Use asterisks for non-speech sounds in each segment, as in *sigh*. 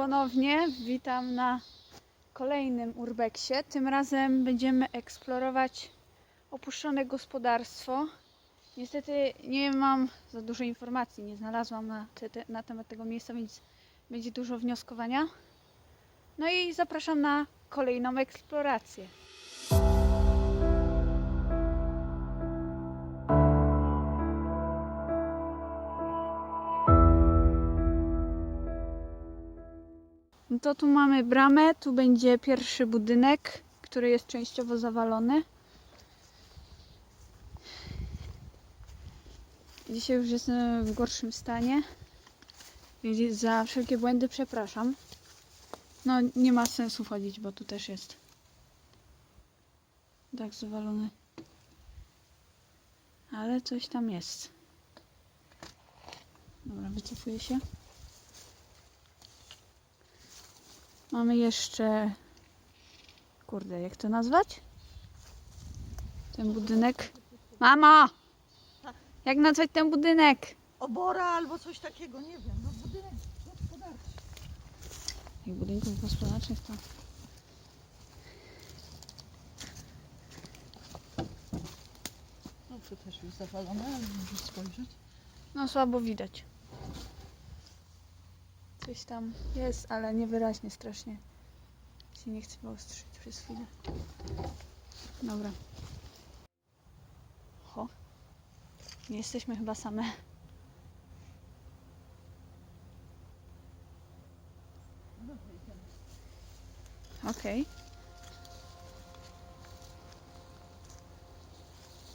ponownie. Witam na kolejnym urbeksie. Tym razem będziemy eksplorować opuszczone gospodarstwo. Niestety nie mam za dużo informacji, nie znalazłam na, te, te, na temat tego miejsca, więc będzie dużo wnioskowania. No i zapraszam na kolejną eksplorację. To tu mamy bramę, tu będzie pierwszy budynek, który jest częściowo zawalony. Dzisiaj już jestem w gorszym stanie, za wszelkie błędy przepraszam. No nie ma sensu wchodzić, bo tu też jest tak zawalony. Ale coś tam jest. Dobra, wycofuję się. Mamy jeszcze. Kurde, jak to nazwać? Ten budynek. Mamo! Jak nazwać ten budynek? obora albo coś takiego, nie wiem. No budynek gospodarczy. Jak budynków gospodarczych to. No to też jest zawalone, ale możesz spojrzeć. No słabo widać. Coś tam jest, ale niewyraźnie strasznie. Się nie chcę wyostrzyć przez chwilę. Dobra. Ho. Nie jesteśmy chyba same. Okej.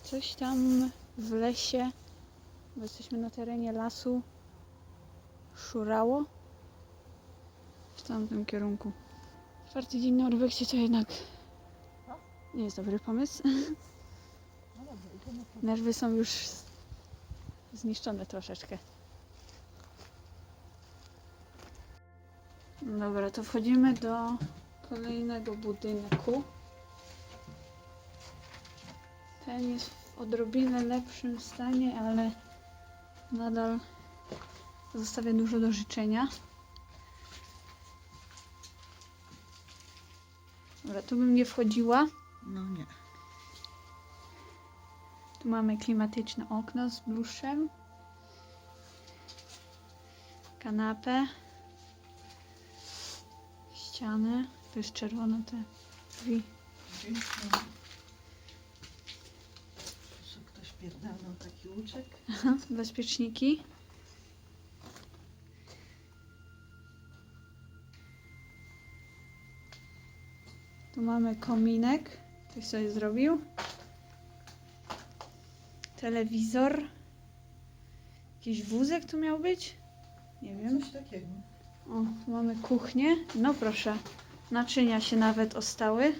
Coś tam w lesie, bo jesteśmy na terenie lasu, szurało w tamtym kierunku. Czwarty dzień na to jednak nie jest dobry pomysł. No. Nerwy są już zniszczone troszeczkę. Dobra, to wchodzimy do kolejnego budynku. Ten jest w odrobinę lepszym stanie, ale nadal zostawia dużo do życzenia. Dobra, tu bym nie wchodziła. No nie. Tu mamy klimatyczne okno z bluszem. Kanapę. Ścianę. To jest czerwone te drzwi. Ktoś pierdolnął taki łuczek. Aha, bezpieczniki. Tu mamy kominek. Ktoś sobie zrobił. Telewizor. Jakiś wózek tu miał być? Nie wiem. Coś takiego. O, tu mamy kuchnię. No proszę, naczynia się nawet ostały.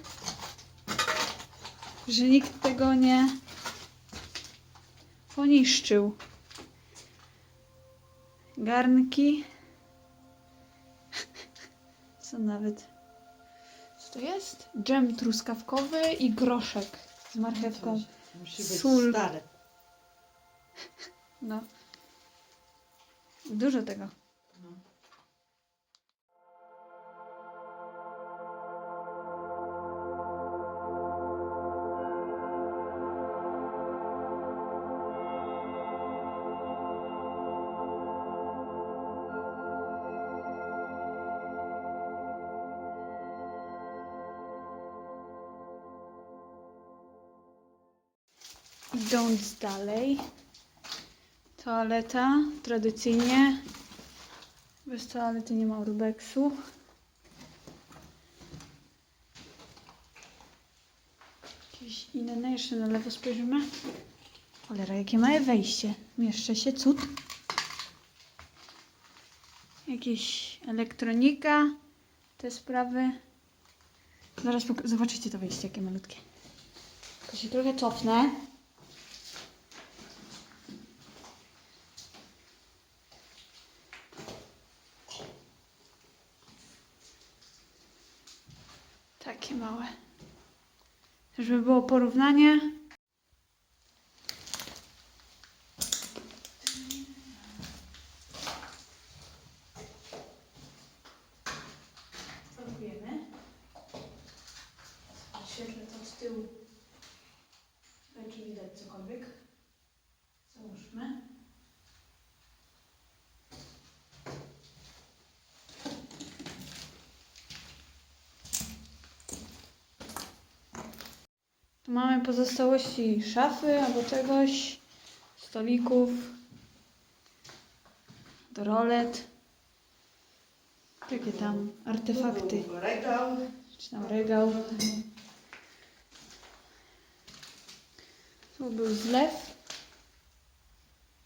Że nikt tego nie poniszczył. Garnki. *laughs* Co nawet. To jest? Dżem truskawkowy i groszek z marchewką. Coś Musi być Sól. stare. No. Dużo tego. Idąc dalej, toaleta tradycyjnie. Bez toalety nie ma urbexu. Jakieś inne, jeszcze na lewo spojrzymy. Cholera, jakie małe wejście. Mieszczę się, cud. Jakieś elektronika, te sprawy. Zaraz zobaczycie to wejście, jakie malutkie. Tylko się trochę cofnę. Takie małe. Żeby było porównanie. tyłu. Tutaj czy widać cokolwiek? Załóżmy. Tu mamy pozostałości szafy albo czegoś, stolików, do rolet. Jakie tam artefakty? Regał. Czy tam regał? Tu był zlew.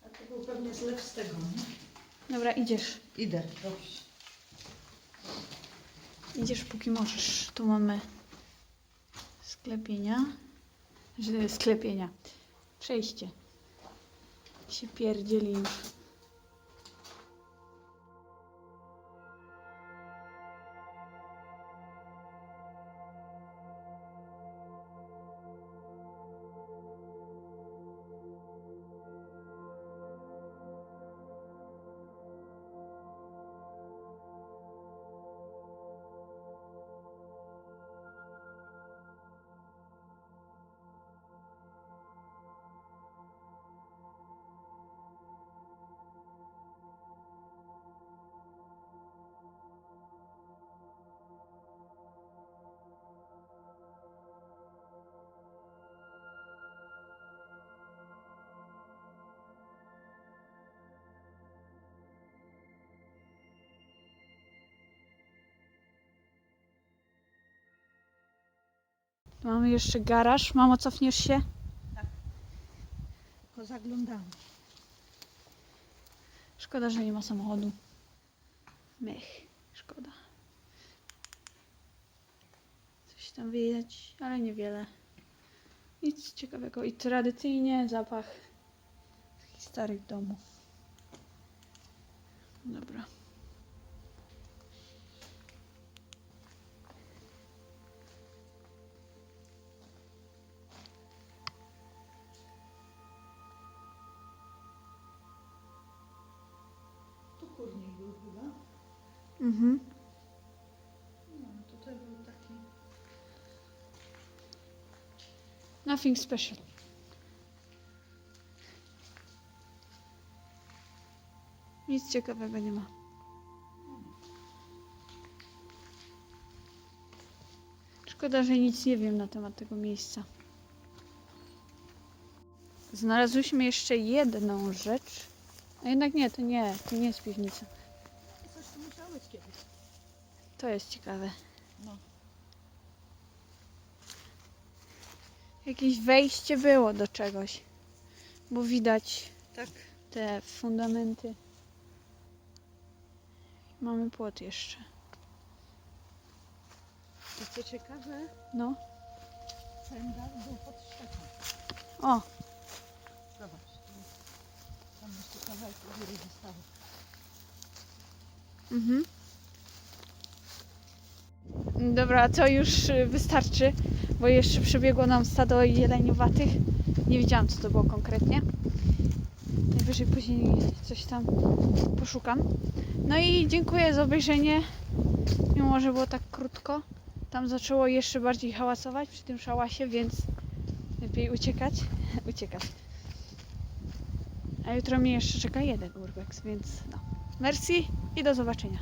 A to był pewnie zlew z tego, nie? Dobra, idziesz. Idę, dobrze. Idziesz póki możesz. Tu mamy sklepienia. Sklepienia. Przejście. Się pierdzieli już. Mamy jeszcze garaż. Mamo, cofniesz się? Pozaglądamy. Szkoda, że nie ma samochodu. Mech. Szkoda. Coś tam widać, ale niewiele. Nic ciekawego. I tradycyjnie zapach takich starych domów. Dobra. Był chyba. Mhm. No, tutaj był taki... Nothing special. Nic ciekawego nie ma. Szkoda, że nic nie wiem na temat tego miejsca. Znalazłyśmy jeszcze jedną rzecz. A jednak nie, to nie, to nie jest piwnica. Musiałeś kiedyś. To jest ciekawe. No. Jakieś wejście było do czegoś. Bo widać Tak. te fundamenty. Mamy płot jeszcze. I co ciekawe, No. ten dach był pod ścieką. O, Zobacz. tu jest- Tam jeszcze kawałek góry zostało. Mhm. Dobra, to już y, wystarczy, bo jeszcze przebiegło nam stado jeleniowatych. Nie wiedziałam, co to było konkretnie. Najwyżej później coś tam poszukam. No i dziękuję za obejrzenie, mimo że było tak krótko. Tam zaczęło jeszcze bardziej hałasować przy tym szałasie, więc lepiej uciekać. *laughs* uciekać. A jutro mnie jeszcze czeka jeden urbex, więc no. Merci i do zobaczenia.